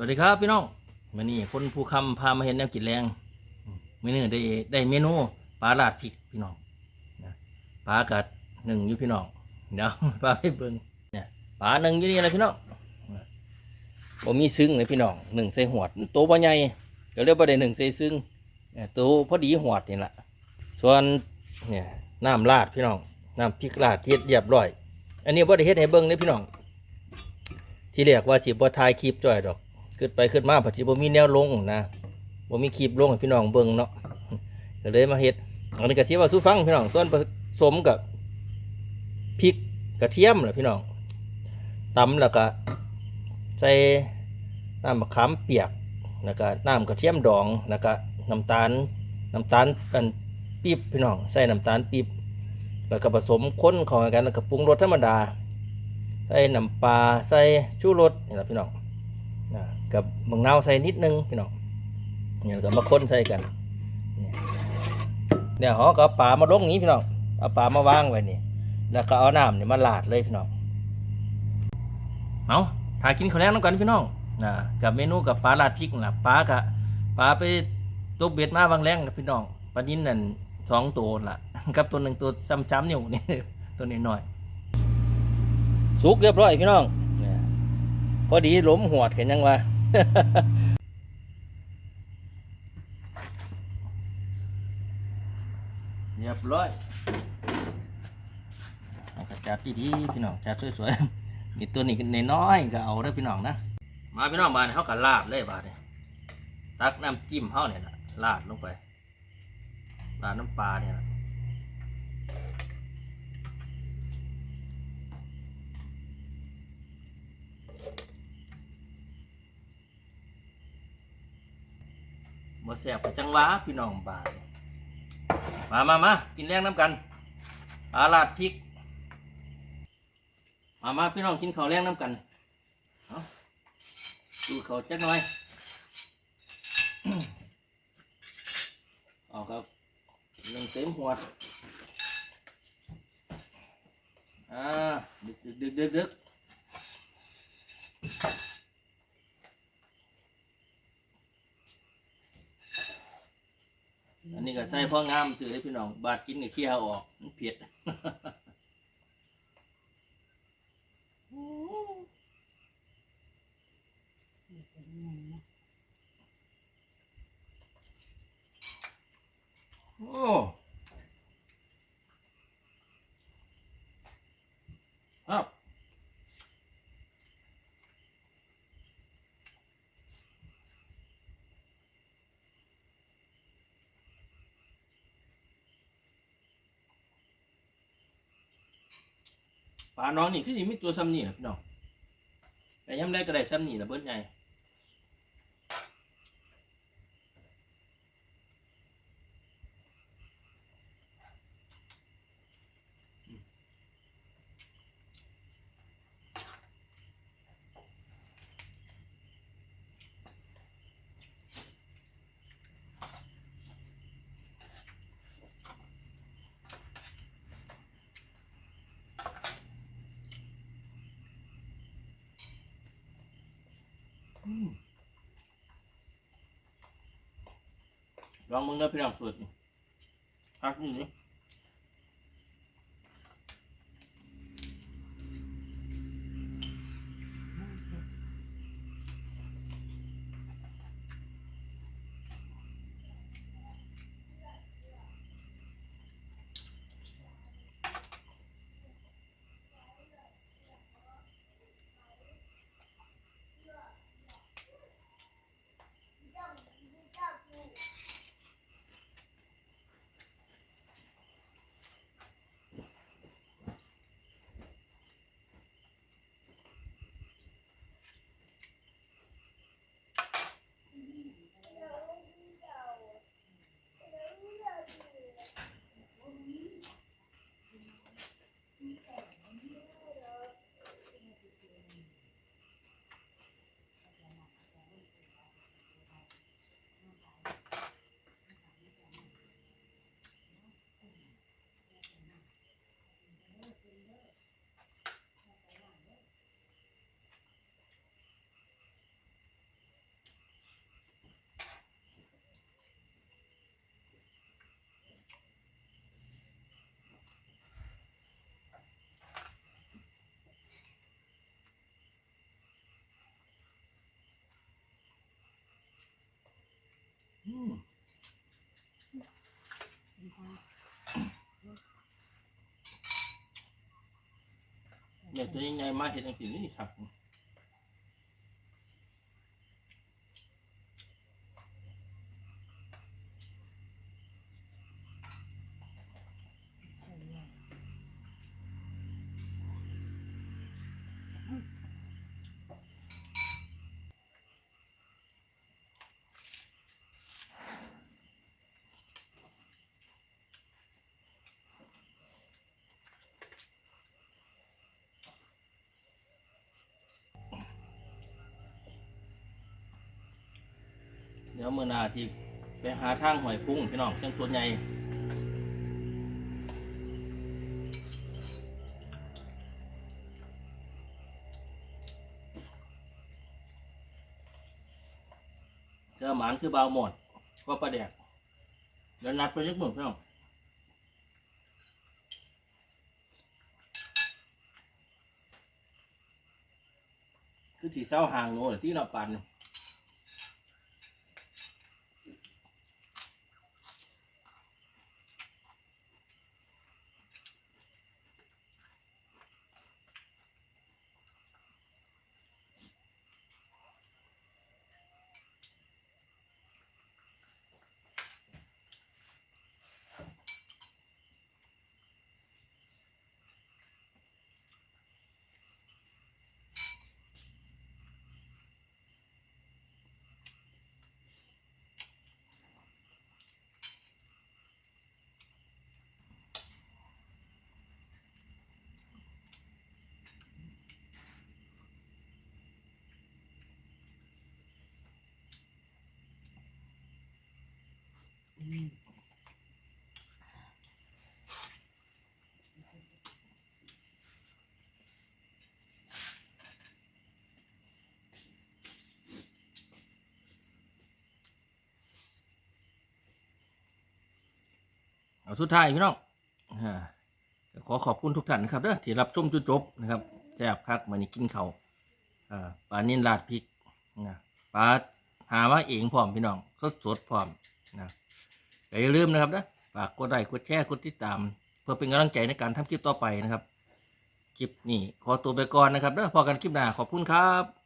วัสดีครับพี่น้องมื่อนี้คนภูคำพามาเห็นแนวกินแรงมื่อนี้ได้ได้เมนูปลาลาดพริกพี่น้องนะปลากัดหนึ่งอยู่พี่น้องเดี๋ยวปลาให้เบิ่งเนี่ยปลาหนึ่งอยู่นี่นะไรพี่น้องผมมีซึ้งเลยพี่น้องหนึ่งใส่หวดตัวบ่ใหญ่ก็เรียกว่าได้หนึ่งใส่ซึ้งเนี่ยตัวพอดีหวดนี่แหละส่วนเนี่ยน้ำลาดพี่น้องน้ำพริกลาดเฮ็ดเรียบร้อย อันนี้บ่ได้เฮ็ดให้เบิ่งเลยพี่น้อง ที่เรียกว่าสิบ่ถ่ายคลิปจ่อยดอก ขึ้นไปขึ้นมาผัดสิบ่มีแนวลงนะบ่มีคลิปลงให้พี่น้องเบิ่งเนาะก็เลยมาเฮ็ดอันนี้ก็สิว่าสู้ฟังพี่น้องส่วนผสมกับพริกกระเทียมแหละพี่น้องตำแล้วก็ใส่น้ำมะขามเปียกแล้วก็น้ำกระเทียมดองแล้วก็น้ำตาลน้ำตาลอันปี๊บพี่น้องใส่น้ำตาลปี๊บแล้วก็ผสมข้นเข้ากันแล้วก็ปรุงรสธรรมดา ใส่น้ำปลาใส่ชูรสนี่แหละพี่น้อง นะกับมะนาวใส่นิดนึงพี่น้องเนี่ยแล้วก็มาค้นใส่กันเนี่ยเนี่ยเขาก็เอาปลามาลงนี้พี่น้องเอาปลามาวางไว้นี่แล้วก็เอาน้ำเนี่ยมาลาดเลยพี่น้องเอาถ่ายกินข้าวแรงน้ำกันพี่น้องนะกับเมนูกับปลาลาดพริกนะปลากับปลาไปตกเบ็ดมาบางแรงนะพี่น้องปลานิ้นนั่นสองตัวละกับตัวหนึ่งตัวซ้ำๆอยู่นี่ตัวนี้หน่อยสุกเรียบร้อยพี่น้อง พอดีล้มหวดเห็นยังวะเรียบร้อยเอากระจัดดีๆพี่น้องจัดสวยๆนี่ตัวนี้ในน้อยก็เอาได้พี่น้องนะ มาพี่น้องบาเขาก็ลาดเลยบาดนี่ยตักน้ำจิ้มเขาเนี่ยนะลาดลงไปลาดน้ำปลาเนี่ยนะ บ่แสบกับจังหวะพี่น้องบาดนี่มามามากินแรงน้ำกันปลาลาดพริก มามาพี่น้องกินข้าวแรงน้ำกันเอาดูเขาจักหน่อยเอาครับหนึ่งเต็มหัวอ่าดึกดึกดึกดึกดึกอั นนี้ก็ใส่พ่องามถือให้พี่น้อง บาดกินกับเคี้ยวออกมันเผ็ดโอ้ ปลาน้องนี่คือสิมีตัวซ้ำนี่นะพี่น้องแต่ย้ำได้ก็ได้ซ้ำนี่นะเบิดใหญ่ ลองมึงเด้อพี่น้องสุดนี่พักนี่ เนี่ยวจะยังไงมาเห็นอังกฤษนี่ครับ เดี๋ยวมือหนาที่ไปหาทางหอยพุ่งพี่น้องจังตัวใหญ่เจอหมานคือเบาหมด ก็ประแดกเดี๋ยวนัดไปยักหมื่นพี่น้องคือสีเศร้าห่างโน่ที่เราปั่น เอาสุดท้ายพี่น้องขอขอบคุณทุกท่านนะครับเด้อที่รับชมจนจบนะครับแซ่บคักมันนี้กินเขา่าปลานิ่นลาดพริกนะปลาหามาเองพร้อมพี่น้องสดสดพร้อมนะอย่าลืมนะครับนะฝากกดไลค์กดแชร์กดติดตาม เพื่อเป็นกำลังใจในการทำคลิปต่อไปนะครับ คลิปนี้ขอตัวไปก่อนนะครับเด้อพอกันคลิปหน้าขอบคุณครับ